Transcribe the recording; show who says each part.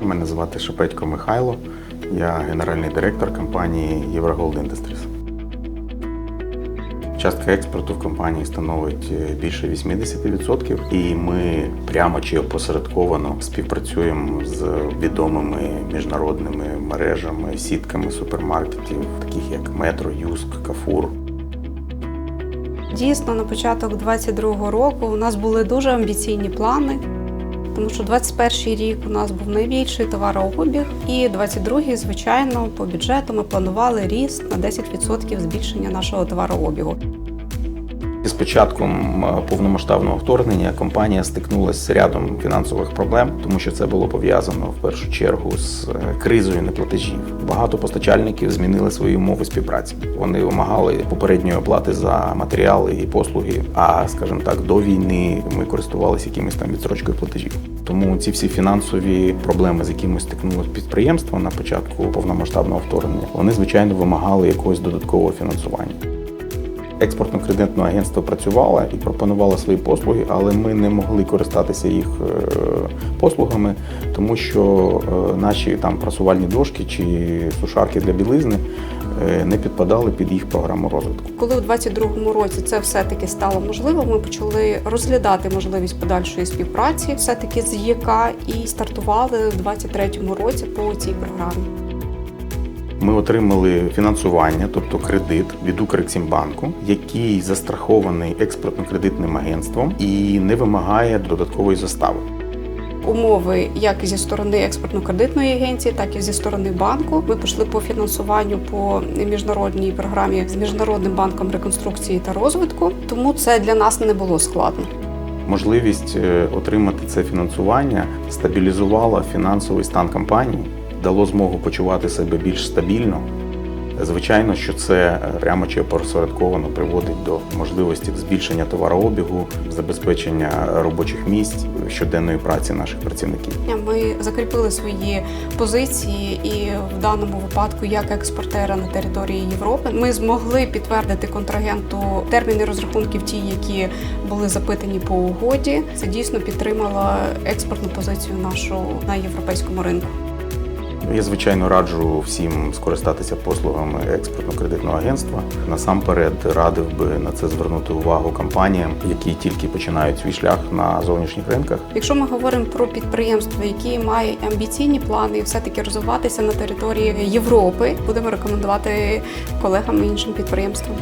Speaker 1: Мене звати Шепетько Михайло. Я генеральний директор компанії Євроголд Industries. Частка експорту в компанії становить е, більше 80%, і ми прямо чи опосередковано співпрацюємо з відомими міжнародними мережами, сітками супермаркетів, таких як Метро, Юск, Кафур.
Speaker 2: Дійсно, на початок 22-го року у нас були дуже амбіційні плани, тому що 21-й рік у нас був найбільший товарообіг, і 22-й, звичайно, по бюджету ми планували ріст на 10% збільшення нашого товарообігу.
Speaker 1: З початком е, повномасштабного вторгнення компанія стикнулася з рядом фінансових проблем, тому що це було пов'язано в першу чергу з е, кризою неплатежів. Багато постачальників змінили свої умови співпраці. Вони вимагали попередньої оплати за матеріали і послуги. А скажімо так, до війни ми користувалися якимись там відсрочкою платежів. Тому ці всі фінансові проблеми, з якими стикнулося підприємство на початку повномасштабного вторгнення, вони звичайно вимагали якогось додаткового фінансування. Експортно-кредитне агентство працювало і пропонувало свої послуги, але ми не могли користатися їх е, послугами, тому що е, наші там просувальні дошки чи сушарки для білизни е, не підпадали під їх програму розвитку.
Speaker 2: Коли у 22-му році це все-таки стало можливо, ми почали розглядати можливість подальшої співпраці все-таки з ЄК і стартували у 23-му році по цій програмі.
Speaker 1: Ми отримали фінансування, тобто кредит від Укрексімбанку, який застрахований експортно-кредитним агентством і не вимагає додаткової застави.
Speaker 2: умови як зі сторони експортно-кредитної агенції, так і зі сторони банку. Ми пішли по фінансуванню по міжнародній програмі з міжнародним банком реконструкції та розвитку. Тому це для нас не було складно.
Speaker 1: Можливість е, отримати це фінансування стабілізувала фінансовий стан компанії, дало змогу почувати себе більш стабільно. Звичайно, що це е, прямо чи опосередковано приводить до можливості збільшення товарообігу, забезпечення робочих місць, щоденної праці наших працівників.
Speaker 2: Ми закріпили свої позиції, і в даному випадку, як експортера на території Європи, ми змогли підтвердити контрагенту терміни розрахунків, ті, які були запитані по угоді. Це дійсно підтримало експортну позицію нашу на європейському ринку.
Speaker 1: Я звичайно раджу всім скористатися послугами експортно-кредитного агентства. Насамперед радив би на це звернути увагу компаніям, які тільки починають свій шлях на зовнішніх ринках.
Speaker 2: Якщо ми говоримо про підприємство, які мають амбіційні плани і все-таки розвиватися на території Європи, будемо рекомендувати колегам іншим підприємствам.